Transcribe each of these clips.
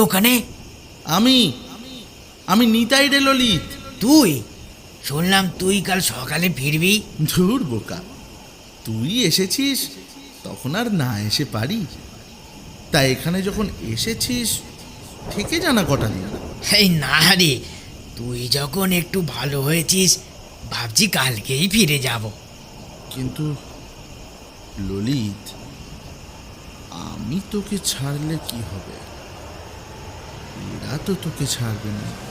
ওখানে? আমি আমি নিতাই রে ললিত। তুই? শুনলাম তুই কাল সকালে ফিরবি। ধুর বোকা। তুই এসেছিস তখন আর না এসে পারি। তাই এখানে যখন এসেছিস থেকে জানা কটা দিন। এই না রে তুই যখন একটু ভালো হয়েছিস ভাবছি কালকেই ফিরে যাব। কিন্তু ললিত আমি তোকে ছাড়লে কি হবে? এরা তো তোকে ছাড়বে না।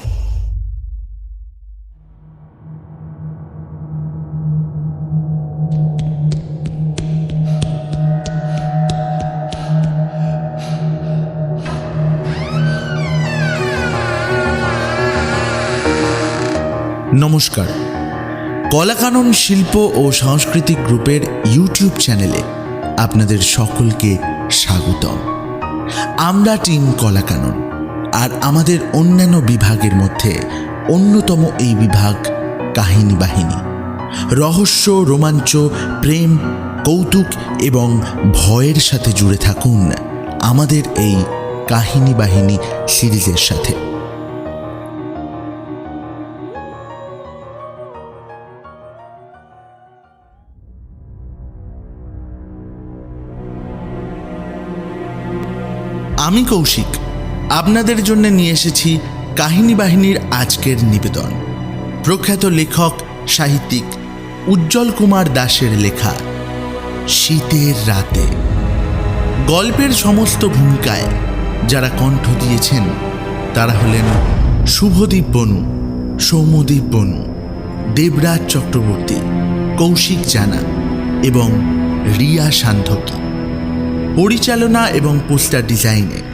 নমস্কার। কলাকানন শিল্প ও সাংস্কৃতিক গ্রুপের ইউটিউব চ্যানেলে আপনাদের সকলকে স্বাগতম। আমরা টিম কলাকানন। আর আমাদের অন্যান্য বিভাগের মধ্যে অন্যতম এই বিভাগ কাহিনী বাহিনী। রহস্য, রোমাঞ্চ, প্রেম, কৌতুক এবং ভয়ের সাথে জুড়ে থাকুন আমাদের এই কাহিনী বাহিনী সিরিজের সাথে। আমি কৌশিক আপনাদের জন্য নিয়ে এসেছি কাহিনী বাহিনীর আজকের নিবেদন। প্রখ্যাত লেখক, সাহিত্যিক উজ্জ্বল কুমার দাসের লেখা, শীতের রাতে। গল্পের সমস্ত ভূমিকায় যারা কণ্ঠ দিয়েছেন, তারা হলেন শুভদীপ বনু, সৌম্যদীপ বনু, দেবরাজ চক্রবর্তী, কৌশিক জানা এবং রিয়া সান্ধকী পরিচালনা এবং পোস্টার ডিজাইনে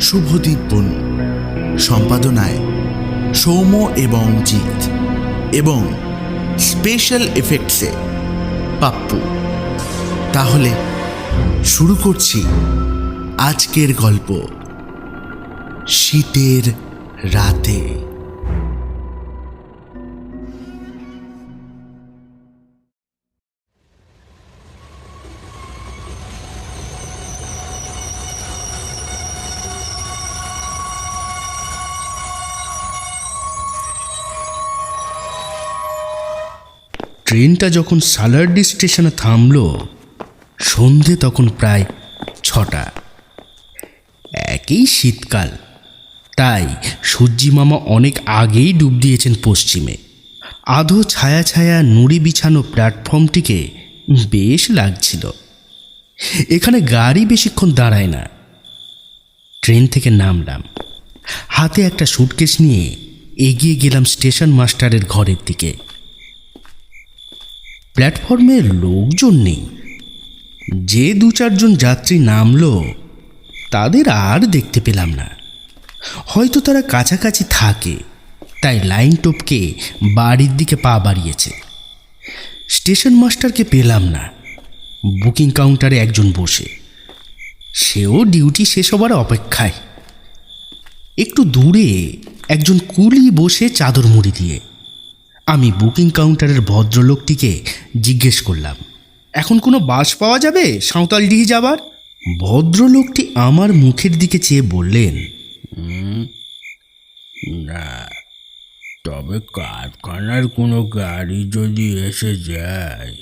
শুভদীপ বনু। সম্পাদনায় সৌম এবং জিৎ এবং স্পেশাল এফেক্টসে পাপ্পু। তাহলে শুরু করছি আজকের গল্প। শীতের রাতে। ট্রেনটা যখন সালার্ডি স্টেশনে থামল, সন্ধে তখন প্রায় ছটা। একই শীতকাল। তাই সূর্যি মামা অনেক আগেই ডুব দিয়েছেন পশ্চিমে। আধো ছায়া ছায়া নুড়ি বিছানো প্ল্যাটফর্মটিকে বেশ লাগছিল। এখানে গাড়ি বেশিক্ষণ দাঁড়ায় না। ট্রেন থেকে নামলাম। হাতে একটা সুটকেস নিয়ে এগিয়ে গেলাম স্টেশন মাস্টারের ঘরের দিকে। প্ল্যাটফর্মে লোকজন নেই। যে দু চারজন যাত্রী নামলো, তাদের আর দেখতে পেলাম না। হয়তো তারা কাছাকাছি থাকে, তাই লাইন টপকে বাড়ির দিকে পা বাড়িয়েছে। স্টেশন মাস্টারকে পেলাম না। বুকিং কাউন্টারে একজন বসে। সেও ডিউটি শেষ হবার অপেক্ষায়। একটু দূরে একজন কুলি বসে চাদর মুড়ি দিয়ে আমি বুকিং কাউন্টারের ভদ্রলোকটিকে জিজ্ঞেস করলাম এখন কোনো বাস পাওয়া যাবে সাঁওতালডিহি যাবার? ভদ্রলোকটি আমার মুখের দিকে চেয়ে বললেন না তবে কারখানার কোনো গাড়ি যদি এসে যায়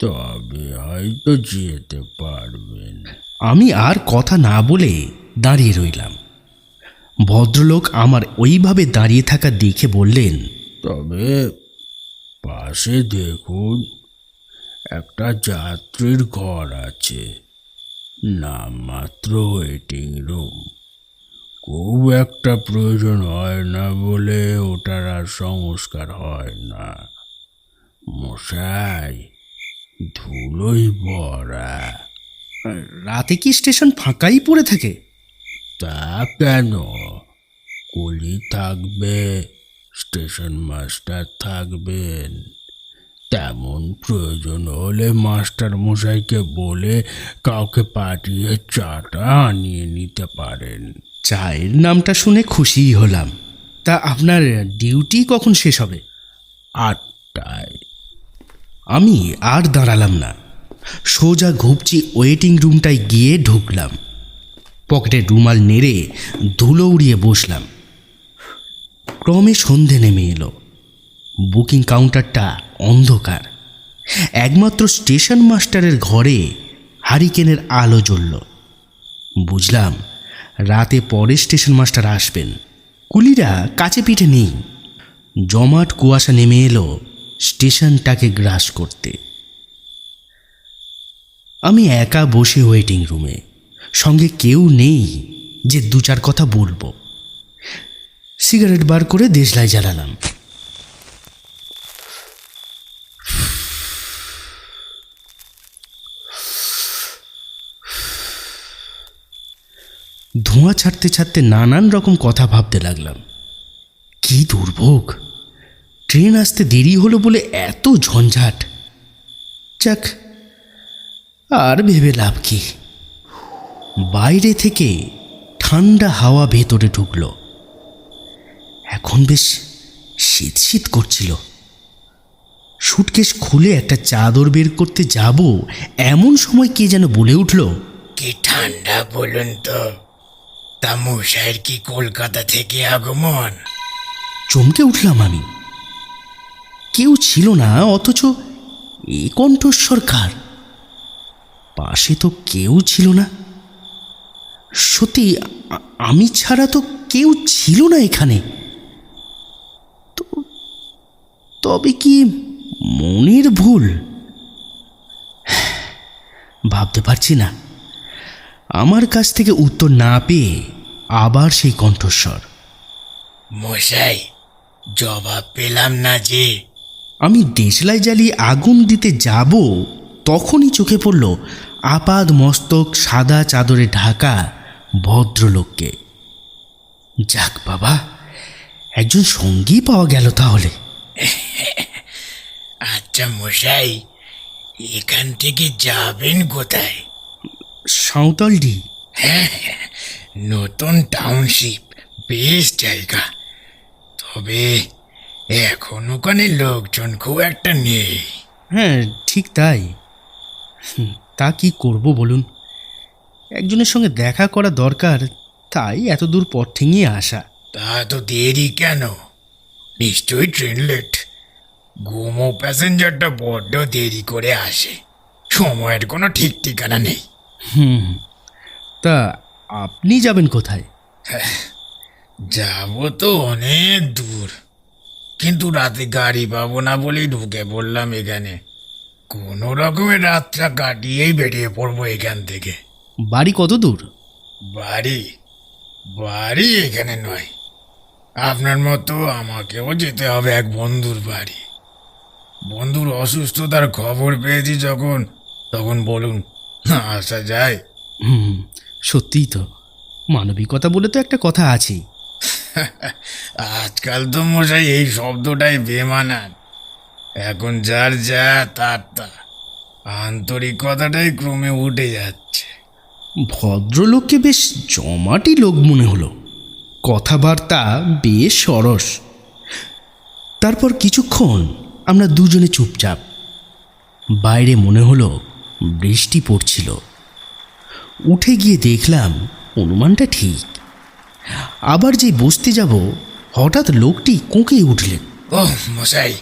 তবে হয়তো যেতে পারবেন। আমি আর কথা না বলে দাঁড়িয়ে রইলাম। ভদ্রলোক আমার ওইভাবে দাঁড়িয়ে থাকা দেখে বললেন তবে পাশে দেখুন একটা যাত্রীর ঘর আছে। নামমাত্র ওয়েটিং রুম খুব একটা প্রয়োজন হয় না বলে ওটার আর সংস্কার হয় না। মশাই ধুলোই ভরা। রাতে কি স্টেশন ফাঁকাই পড়ে থাকে? তা কেন? কলি থাকবে। স্টেশন মাস্টার থাকবেন। তেমন প্রয়োজন হলে মাস্টার মশাইকে বলে কাউকে পাঠিয়ে চাটা আনিয়ে নিতে পারেন। চায়ের নামটা শুনে খুশিই হলাম। তা আপনার ডিউটি কখন শেষ হবে? আটটায়। আমি আর দাঁড়ালাম না। সোজা ঘুপচি ওয়েটিং রুমটায় গিয়ে ঢুকলাম। পকেটে রুমাল নেড়ে ধুলো উড়িয়ে বসলাম। ক্রমে সন্ধে নেমে এলো। বুকিং কাউন্টারটা অন্ধকার। একমাত্র স্টেশন মাস্টারের ঘরে হারিকেনের আলো জ্বলল। বুঝলাম, রাতে পরে স্টেশন মাস্টার আসবেন। কুলিরা কাছে পিঠে নেই। জমাট কুয়াশা নেমে এলো স্টেশনটাকে গ্রাস করতে। আমি একা বসে ওয়েটিং রুমে সঙ্গে কেউ নেই যে দু চার কথা বলব। সিগারেট বার করে দেশলাই জ্বালালাম। ধোঁয়া ছাড়তে ছাড়তে নানান রকম কথা ভাবতে লাগলাম। কি দুর্ভোগ? ট্রেন আসতে দেরি হলো বলে এত ঝঞ্ঝাট। যাক, আর ভেবে লাভ কি? বাইরে থেকে ঠান্ডা হাওয়া ভেতরে ঢুকলো। এখন বেশ শীত শীত করছিল। সুটকেস খুলে একটা চাদর বের করতে যাব এমন সময় কে যেন বলে উঠল কি ঠান্ডা বলুন তো তা মশাইয়ের কি কলকাতা থেকে আগমন? চমকে উঠলাম আমি। কেউ ছিল না অথচ এই কণ্ঠস্বর কার? পাশে তো কেউ ছিল না। সত্যি আমি ছাড়া তো কেউ ছিল না এখানে তো- তবে কি মনের ভুল? ভাবতে পারছি না। আমার কাছ থেকে উত্তর না পেয়ে আবার সেই কণ্ঠস্বর। মশাই জবাব পেলাম না যে। আমি দেশলাই জ্বালিয়ে আগুন দিতে যাব তখনই চোখে পড়ল আপাদ মস্তক সাদা চাদরে ঢাকা ভদ্রলোককে। যাক বাবা একজন সঙ্গী পাওয়া গেল তাহলে। আচ্ছা মশাই এখান থেকে যাবেন কোথায়? সাঁওতালডি। হ্যাঁ নতুন টাউনশিপ বেশ জায়গা। তবে এখন ওখানে লোকজন খুব একটা নেই। হ্যাঁ ঠিক তাই। তা কি করব বলুন? একজনের সঙ্গে দেখা করা দরকার তাই এত দূর পথ ঠেঙিয়ে আসা। তা তো দেরি কেন? নিশ্চয়ই ট্রেন লেট ঘুমো প্যাসেঞ্জারটা বড্ড দেরি করে আসে। সময়ের কোনো ঠিক ঠিকানা নেই। হুম। তা আপনি যাবেন কোথায়? যাব তো অনেক দূর। কিন্তু রাতে গাড়ি পাবো না বলেই ঢুকে পড়লাম এখানে। কোনো রকমের রাতটা কাটিয়েই বেরিয়ে পড়ব এখান থেকে। বাড়ি কত দূর? বাড়ি? বাড়ি এখানে নয়। আপনার মতো আমাকেও যেতে হবে এক বন্ধুর বাড়ি। বন্ধুর অসুস্থতার খবর পেয়েছি যখন তখন বলুন আসা যায়। হুম সত্যিই তো। মানবিকতা বলে তো একটা কথা আছেই। আজকাল তো মশাই এই শব্দটাই বেমানান। এখন যার যা তার তা। আন্তরিকতাটাই ক্রমে উঠে যাচ্ছে। ভদ্রলোককে বেশ জমাটি লোক মনে হলো। কথাবার্তা বেশ সরস। তারপর কিছুক্ষণ আমরা দুজনে চুপচাপ। বাইরে মনে হলো বৃষ্টি পড়ছিল। উঠে গিয়ে দেখলাম অনুমানটা ঠিক। আবার যে বসতে যাব হঠাৎ লোকটি কোঁকে উঠলেন। ও মশাই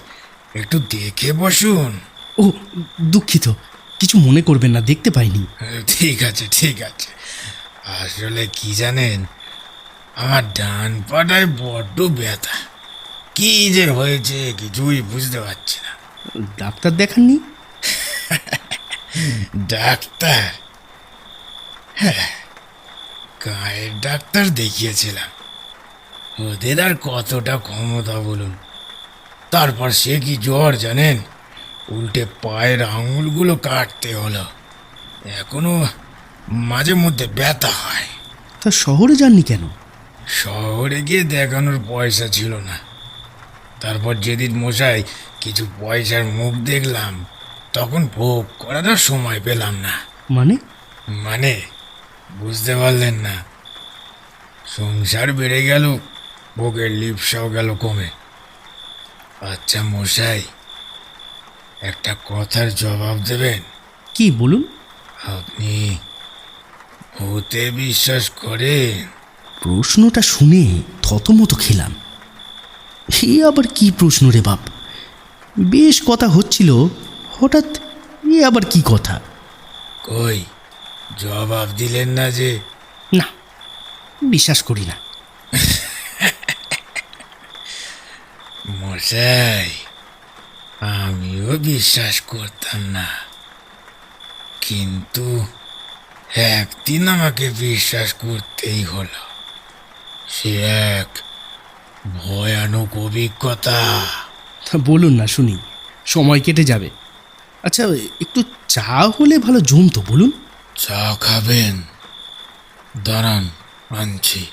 একটু দেখে বসুন। ও দুঃখিত কিছু মনে করবেন না দেখতে পাইনি। ঠিক আছে ঠিক আছে। আসলে কি জানেন আমার ডান পাটায় বড্ড ব্যথা। কি যে হয়েছে কিছুই বুঝতে পারছি না। ডাক্তার দেখাননি? ডাক্তার? হ্যাঁ গায়ের ডাক্তার দেখিয়েছিলাম। ওদের আর কতটা ক্ষমতা বলুন। তারপর সে কি জ্বর জানেন? উল্টে পায়ের আঙুলগুলো কাটতে হলো। এখনও মাঝে মধ্যে ব্যথা হয়। তা শহরে যাননি কেন? শহরে গিয়ে দেখানোর পয়সা ছিল না। তারপর যেদিন মশাই কিছু পয়সার মুখ দেখলাম তখন ভোগ করার সময় পেলাম না। মানে? মানে বুঝতে পারলেন না। সংসার বেড়ে গেল ভোগের লিপসাও গেল কমে। আচ্ছা মশাই একটা কথার জবাব দেবেন? কি বলুন। আপনি ভূতে বিশ্বাস করে প্রশ্নটা শুনে থতমত খেলাম। এ আবার কি প্রশ্ন রে বাপ? বেশ কথা হচ্ছিল হঠাৎ এ আবার কি কথা? কই জবাব দিলেন না যে। না বিশ্বাস করি না। মশাই আমিও বিশ্বাস করতাম না। কিন্তু একদিন আমাকে বিশ্বাস করতেই হলো। সে এক ভয়ানক অভিজ্ঞতা। তা বলুন না শুনি। সময় কেটে যাবে। আচ্ছা একটু চা হলে ভালো জমতো বলুন। চা খাবেন? দাঁড়ান আনছি।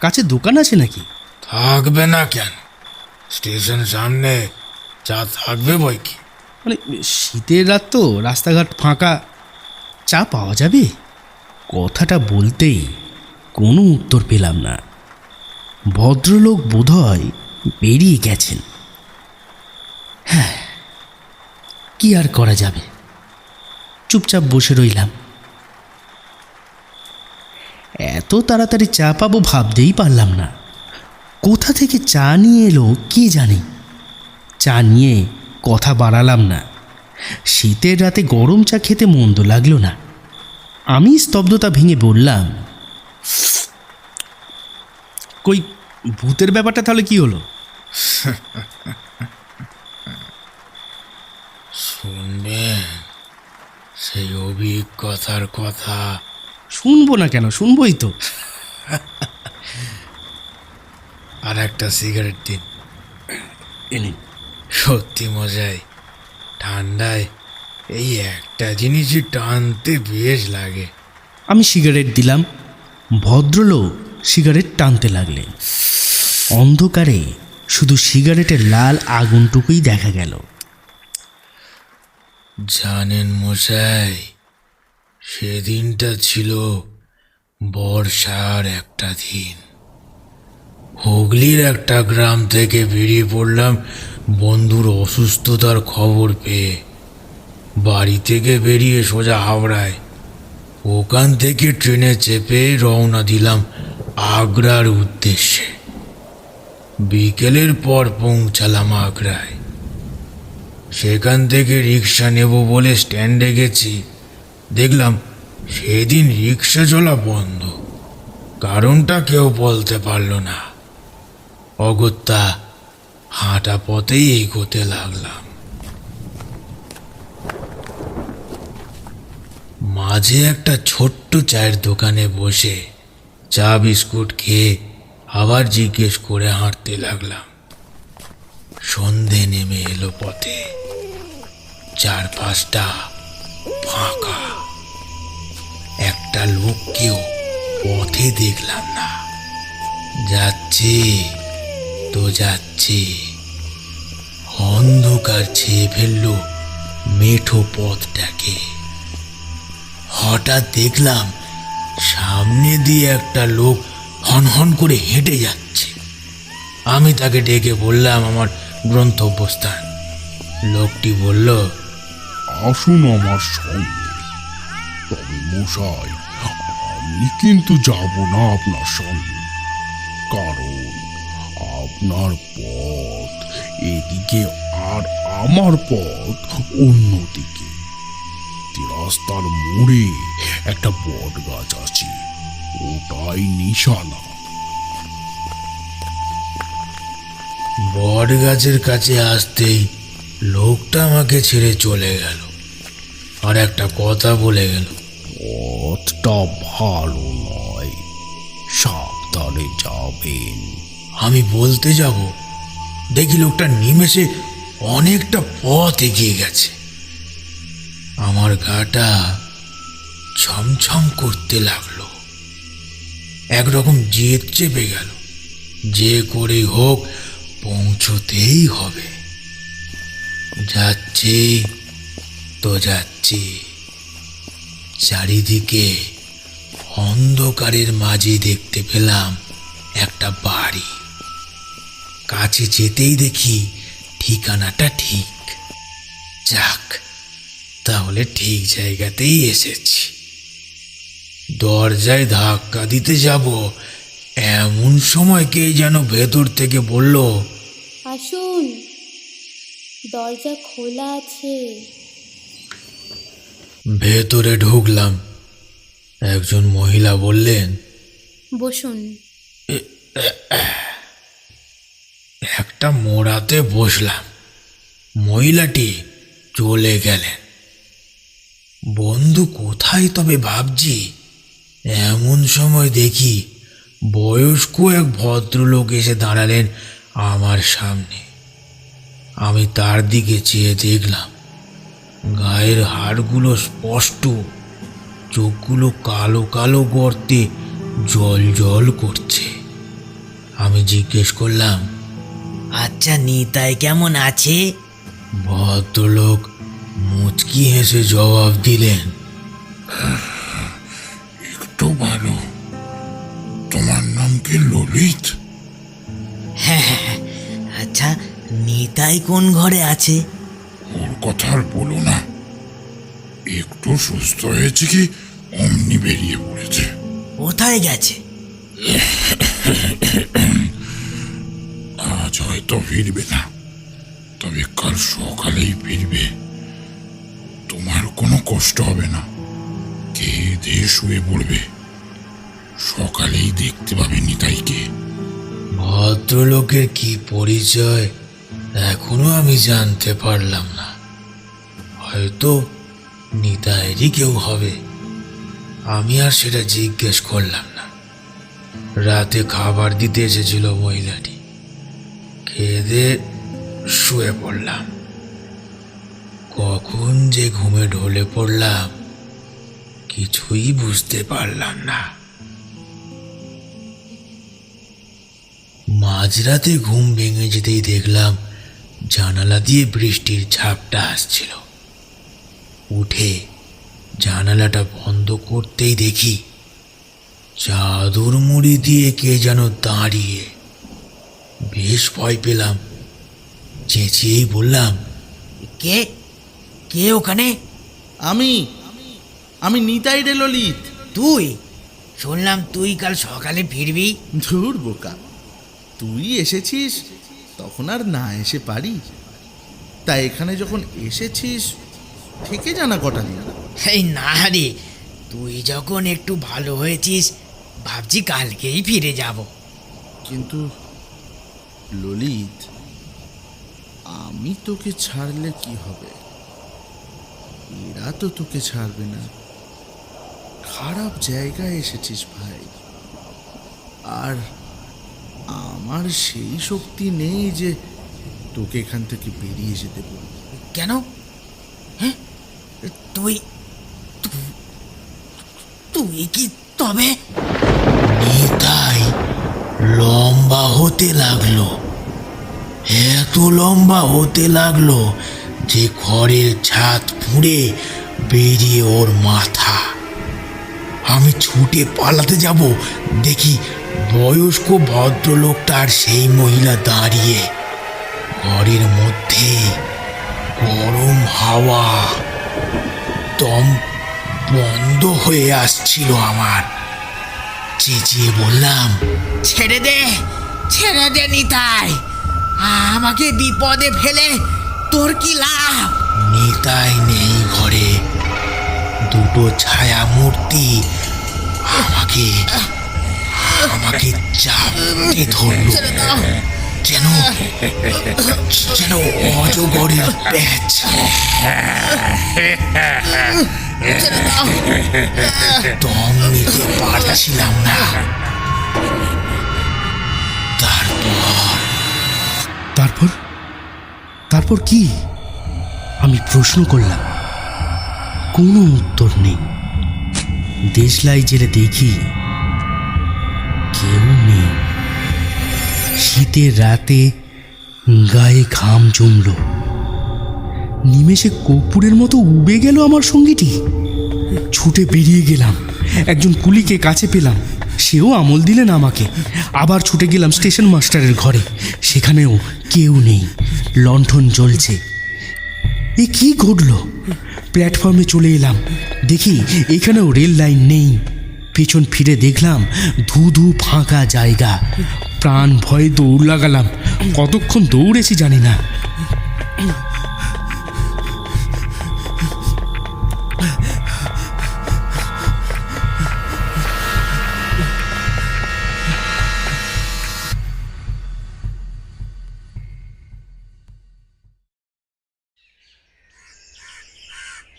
কাছে দোকান আছে নাকি? থাকবে না কেন? স্টেশন সামনে চা থাকবে বই কি? মানে শীতের রাত তো রাস্তাঘাট ফাঁকা। চা পাওয়া যাবে? কথাটা বলতেই কোনো উত্তর পেলাম না। ভদ্রলোক বোধহয় বেরিয়ে গেছেন। হ্যাঁ কি আর করা যাবে? চুপচাপ বসে রইলাম। এত তাড়াতাড়ি চা পাবো ভাবতেই পারলাম না। কোথা থেকে চা নিয়ে এলো কে জানে? চা নিয়ে কথা বাড়ালাম না। শীতের রাতে গরম চা খেতে মন্দ লাগল না। আমি স্তব্ধতা ভেঙে বললাম কই ভূতের ব্যাপারটা তাহলে কি হলো? শুনবেন সেই অভিজ্ঞতার কথা। শুনব না কেন? শুনবোই তো। আর একটা সিগারেট দিন। এনে সত্যি মজাই ঠান্ডায় এই একটা জিনিসই টানতে বেশ লাগে। আমি সিগারেট দিলাম ভদ্রলোক সিগারেট টানতে লাগলেন অন্ধকারে শুধু সিগারেটের লাল আগুনটুকুই দেখা গেল। জানেন মশাই, সেদিনটা ছিল বর্ষার একটা দিন। হুগলির একটা গ্রাম থেকে বেরিয়ে পড়লাম বন্ধুর অসুস্থতার খবর পেয়ে। বাড়ি থেকে বেরিয়ে সোজা হাওড়ায়। ওখান থেকে ট্রেনে চেপে রওনা দিলাম আগ্রার উদ্দেশ্যে। বিকেলের পর পৌঁছালাম আগ্রায়। সেখান থেকে রিক্সা নেব বলে স্ট্যান্ডে গেছি। দেখলাম সেদিন রিক্সা চলা বন্ধ। কারণটা কেউ বলতে পারল না। অগত্যা হাঁটা পথেই এগোতে লাগলাম। মাঝে একটা ছোট্ট চায়ের দোকানে বসে চা বিস্কুট খেয়ে আবার জিজ্ঞেস করে হাঁটতে লাগলাম। সন্ধে নেমে এলো পথে। চারপাশটা ফাঁকা। একটা লোককেও পথে দেখলাম না। যাচ্ছে তো যাচ্ছে। অন্ধকার ছেয়ে ফেলল মেঠো পথটাকে। হঠাৎ দেখলাম সামনে দিয়ে একটা লোক হনহন করে হেঁটে যাচ্ছে। আমি তাকে ডেকে বললাম, আমার গ্রন্থব্যস্থান লোকটি বলল, আসুন আমার সঙ্গে। তবে মশাই, আমি কিন্তু যাব না আপনার সঙ্গে। কারণ আপনার পথ এদিকে আর আমার পথ অন্যদিকে। রাস্তার মোড়ে একটা বট গাছ আছে। ওটাই নিশানা। বট গাছের কাছে আসতেই লোকটা আমাকে ছেড়ে চলে গেল আর একটা কথা বলে গেল। পথটা ভালো নয় সাবধানে যাবেন। আমি বলতে যাব দেখি লোকটা নিমেষে অনেকটা পথ এগিয়ে গেছে। আমার গাটা ছমছম করতে লাগল। একরকম জেদ চেপে গেল। যে করে হোক, পৌঁছতেই হবে। যাচ্ছি তো যাচ্ছি। চারিদিকে অন্ধকারের মাঝে দেখতে পেলাম একটা বাড়ি। কাছে যেতেই দেখি ঠিকানাটা ঠিক। যাক, তাহলে ঠিক জায়গাতেই এসেছি। দরজায় ধাক্কা দিতে যাব। এমন সময় কে যেন ভেতর থেকে বলল আসুন দরজা খোলা আছে। ভেতরে ঢুকলাম। একজন মহিলা বললেন বসুন। একটা মোড়াতে বসলাম। মহিলাটি চলে গেলেন। বন্ধু কোথায় তবে ভাবছি? এমন সময় দেখি বয়স্ক এক ভদ্রলোক এসে দাঁড়ালেন আমার সামনে। আমি তার দিকে চেয়ে দেখলাম গায়ের হাড়গুলো স্পষ্ট চোখগুলো কালো কালো গর্তে জল জল করছে। আমি জিজ্ঞেস করলাম আচ্ছা নিতাই কেমন আছে? ভদ্রলোক মুচকি হেসে জবাব দিলেন কি ললিত আচ্ছা নিতাই কোন ঘরে আছে? ওর কথা আর বলো না। একটু সুস্থ হয়েছে কি অমনি বেরিয়ে পড়েছে। কোথায় গেছে? আজ হয়তো ফিরবে না। তবে কাল সকালেই ফিরবে। তোমার কোনো কষ্ট হবে না। কে দিয়ে শুয়ে পড়বে? সকালেই দেখতে পাবে নিতাইকে। ভদ্রলোকের কি পরিচয়? এখনও আমি জানতে পারলাম না। হয়তো নিতাইরই কেউ হবে। আমি আর সেটা জিজ্ঞেস করলাম না। রাতে খাবার দিতে এসেছিল মহিলাটি। খেয়ে শুয়ে পড়লাম। কখন যে ঘুমে ঢলে পড়লাম, কিছুই বুঝতে পারলাম না। মাঝরাতে ঘুম ভেঙে যেতেই দেখলাম জানালা দিয়ে বৃষ্টির ঝাপটা আসছিল। উঠে জানালাটা বন্ধ করতেই দেখি চাদর মুড়ি দিয়ে কে যেন দাঁড়িয়ে। বেশ ভয় পেলাম চেঁচিয়েই বললাম কে? কে ওখানে? আমি আমি নিতাই রে ললিত। তুই? শুনলাম তুই কাল সকালে ফিরবি। ধুর বোকা। তুই এসেছিস তখন আর না এসে পারি। তাই এখানে যখন এসেছিস থেকে জানা কটা দিন? এই না রে তুই যখন একটু ভালো হয়েছিস ভাবছি কালকেই ফিরে যাব। কিন্তু ললিত আমি তোকে ছাড়লে কি হবে? এরা তো তোকে ছাড়বে না। খারাপ জায়গায় এসেছিস ভাই। আর আমার সেই শক্তি নেই যে তোকে এখান থেকে বেরিয়ে যেতে বলব কেন? হ্যাঁ? তুই তু- তুই কি তবে? নিতাই লম্বা হতে লাগল। এত লম্বা হতে লাগল যে ঘরের ছাদ ফুঁড়ে বেরিয়ে ওর মাথা। আমি ছুটে পালাতে যাব দেখি বয়স্ক ভদ্রলোকটা আর সেই মহিলা দাঁড়িয়ে ঘরের মধ্যে গরম হাওয়া দম বন্ধ হয়ে আসছিল আমার। চেঁচিয়ে বললাম, ছেড়ে দে ছেড়ে দে নিতাই, আমাকে বিপদে ফেলে তোর কি লাভ? নিতাই নেই ঘরে। দুটো ছায়া মূর্তি আমাকে আমাকে চাপতে ধরল। যেন যেন অজগরের প্যাচ। দম নিতে পারছিলাম না। তারপর? তারপর? তারপর কি? আমি প্রশ্ন করলাম। কোনো উত্তর নেই। দেশলাই জেলে দেখি শীতের রাতে গায়ে ঘাম জমল। নিমেষে কর্পূরের মতো উবে গেল আমার সঙ্গীটি। ছুটে বেরিয়ে গেলাম। একজন কুলিকে কাছে পেলাম। সেও আমল দিলেন আমাকে। আবার ছুটে গেলাম স্টেশন মাস্টারের ঘরে। সেখানেও কেউ নেই। লণ্ঠন জ্বলছে। এ কি ঘটল? প্ল্যাটফর্মে চলে এলাম। দেখি, এখানেও রেল লাইন নেই। পেছন ফিরে দেখলাম ধু ধু ফাঁকা জায়গা। প্রাণ ভয়ে দৌড় লাগালাম। কতক্ষণ দৌড়েছি জানি না।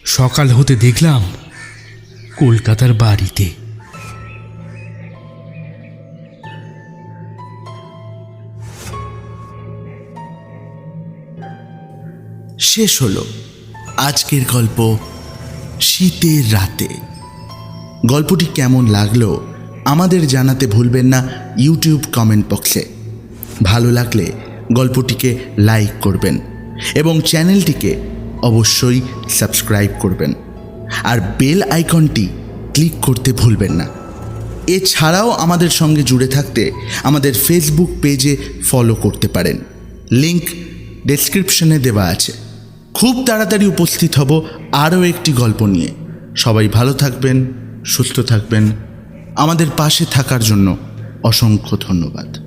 সকাল হতে দেখলাম কলকাতার বাড়িতে। শেষ হলো। আজকের গল্প শীতের রাতে। গল্পটি কেমন লাগল আমাদের জানাতে ভুলবেন না ইউটিউব কমেন্ট বক্সে। ভালো লাগলে গল্পটিকে লাইক করবেন এবং চ্যানেলটিকে অবশ্যই সাবস্ক্রাইব করবেন। আর বেল আইকনটি ক্লিক করতে ভুলবেন না। এছাড়াও আমাদের সঙ্গে জুড়ে থাকতে আমাদের ফেসবুক পেজে ফলো করতে পারেন। লিংক ডেসক্রিপশনে দেওয়া আছে। খুব তাড়াতাড়ি উপস্থিত হব আরও একটি গল্প নিয়ে। সবাই ভালো থাকবেন, সুস্থ থাকবেন। আমাদের পাশে থাকার জন্য অসংখ্য ধন্যবাদ।